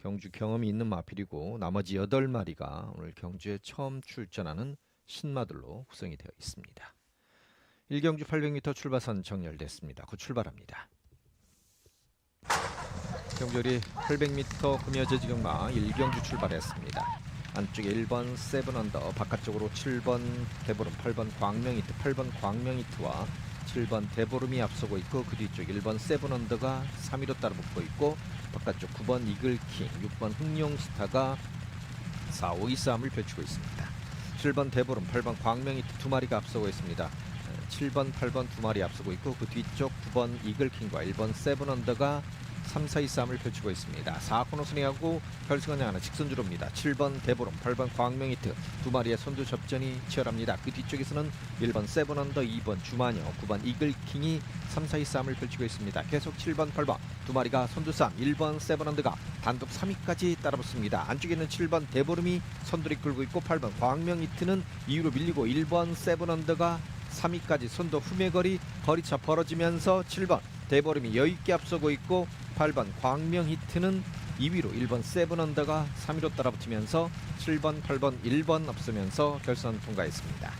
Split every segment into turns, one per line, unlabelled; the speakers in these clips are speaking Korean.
경주 경험이 있는 마필이고 나머지 8마리가 오늘 경주에 처음 출전하는 신마들로 구성이 되어 있습니다. 1경주 800m 출발선 정렬됐습니다. 곧 출발합니다. 경주리 800m 금여제 지경마 1경주 출발했습니다. 안쪽에 1번 세븐언더 바깥쪽으로 7번 대보름 8번 광명히트 8번 광명히트와 7번 대보름이 앞서고 있고 그 뒤쪽 1번 세븐언더가 3위로 따라붙고 있고 바깥쪽 9번 이글킹 6번 흥룡스타가 4, 5, 2 싸움을 펼치고 있습니다. 7번 대보름 8번 광명히트 두 마리가 앞서고 있습니다. 에, 7번 8번 두 마리 앞서고 있고 그 뒤쪽 9번 이글킹과 1번 세븐언더가 3, 4, 2 싸움을 펼치고 있습니다. 4코너 순회하고 결승은 향하는 직선주로입니다. 7번 대보름, 8번 광명히트 두 마리의 선두 접전이 치열합니다. 그 뒤쪽에서는 1번 세븐언더, 2번 주마녀, 9번 이글킹이 3, 4, 2 싸움을 펼치고 있습니다. 계속 7번, 8번 두 마리가 선두 싸움, 1번 세븐언더가 단독 3위까지 따라붙습니다. 안쪽에 있는 7번 대보름이 선두를 끌고 있고 8번 광명히트는 2위로 밀리고 1번 세븐언더가 3위까지 선두 후매거리 거리차 벌어지면서 7번 대보름이 여유있게 앞서고 있고 8번 광명 히트는 2위로 1번 세븐언더가 3위로 따라붙으면서 7번, 8번, 1번 앞서면서 결선 통과했습니다.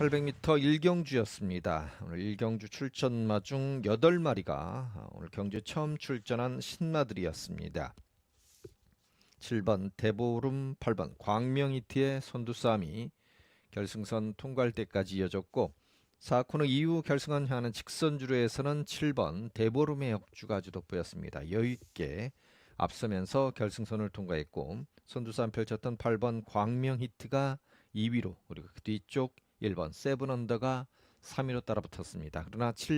800m 1경주였습니다. 오늘 1경주 출전마 중 8마리가 오늘 경주에 처음 출전한 신마들이었습니다. 7번 대보름, 8번 광명히트의 선두 싸움이 결승선 통과할 때까지 이어졌고 4코너 이후 결승선 향하는 직선주로에서는 7번 대보름의 역주가 아주 돋보였습니다. 여유있게 앞서면서 결승선을 통과했고 선두싸움 펼쳤던 8번 광명 히트가 2위로 그리고 그 뒤쪽 1번 세븐 언더가 3위로 따라붙었습니다. 그러나 7